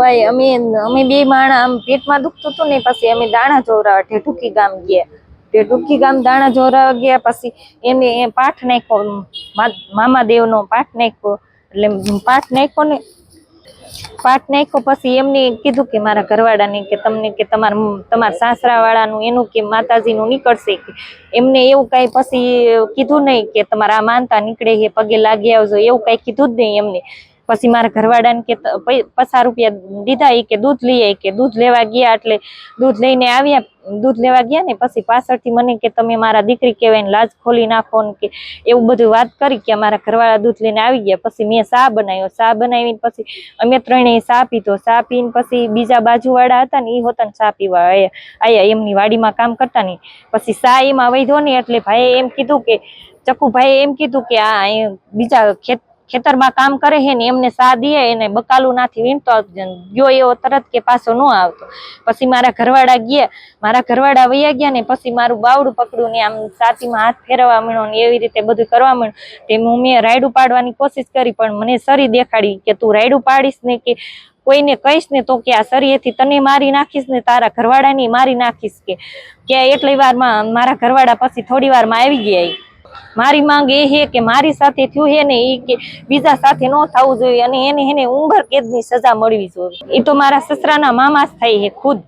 હોય, અમે અમે બે માણા આમ પેટમાં દુખતું હતું ને, પછી અમે દાણા જોવરાવા ઢેઢુકી ગામ ગયા. ઢેઢુકી ગામ દાણા જોવરાવા ગયા, પછી એને એ પાઠ નાખ્યો મામા દેવનો પાઠ નાખ્યો. એટલે પાઠ નાખ્યો ને, પાઠ નાખ્યો, પછી એમને કીધું કે મારા ઘરવાળાને કે તમને કે તમારા તમારા સાસરાવાળાનું એનું કે માતાજીનું નીકળશે કે. એમને એવું કાંઈ પછી કીધું નહીં કે તમારા માનતા નીકળે છે, પગે લાગી આવજો, એવું કાંઈ કીધું જ નહીં એમને. પછી મારા ઘરવાળાને કે પચાસ રૂપિયા દીધા એ કે દૂધ લઈએ કે દૂધ લેવા ગયા એટલે દૂધ લઈને આવ્યા, દૂધ લેવા ગયા ને પછી પાછળથી મને કે તમે મારા દીકરી કહેવાય ને લાજ ખોલી નાખો ને કે એવું બધું વાત કરી કે મારા ઘરવાળા દૂધ લઈને આવી ગયા. પછી મેં ચા બનાવ્યો. ચા બનાવીને પછી અમે ત્રણેય ચા પીધો. ચા પીને પછી બીજા બાજુવાળા હતા ને એ હોતા ચા પીવા આવ્યા એમની વાડીમાં કામ કરતા ને પછી ચા એમાં વૈધો ને એટલે ભાઈએ એમ કીધું કે, ચકુભાઈએ એમ કીધું કે આ બીજા ખેત ખેતરમાં કામ કરે છે ને એમને સા દે એને બકાલું નાથી વીણતો ગયો એવો તરત કે પાછો ન આવતો. પછી મારા ઘરવાળા ગયા. મારા ઘરવાળા વૈયા ગયા ને પછી મારું બાવડું પકડ્યું ને આમ સાતીમાં હાથ ફેરવવા મળ્યો ને એવી રીતે બધું કરવા માંડ્યું. તે મેં રાયડું પાડવાની કોશિશ કરી, પણ મને સરી દેખાડી કે તું રાયડું પાડીશ ને કે કોઈને કહીશ ને તો કે આ સરીએથી તને મારી નાખીશ ને તારા ઘરવાળાની મારી નાખીશ કે. એટલી વારમાં મારા ઘરવાળા પછી થોડી વારમાં આવી ગયા. મારી માંગ એ છે કે મારી સાથે થયું છે ને એ કે બીજા સાથે ન થવું જોઈએ અને એને એને ઉંમર કેદની સજા મળવી જોઈએ. એ તો મારા સસરાના મામા જ થાય છે ખુદ.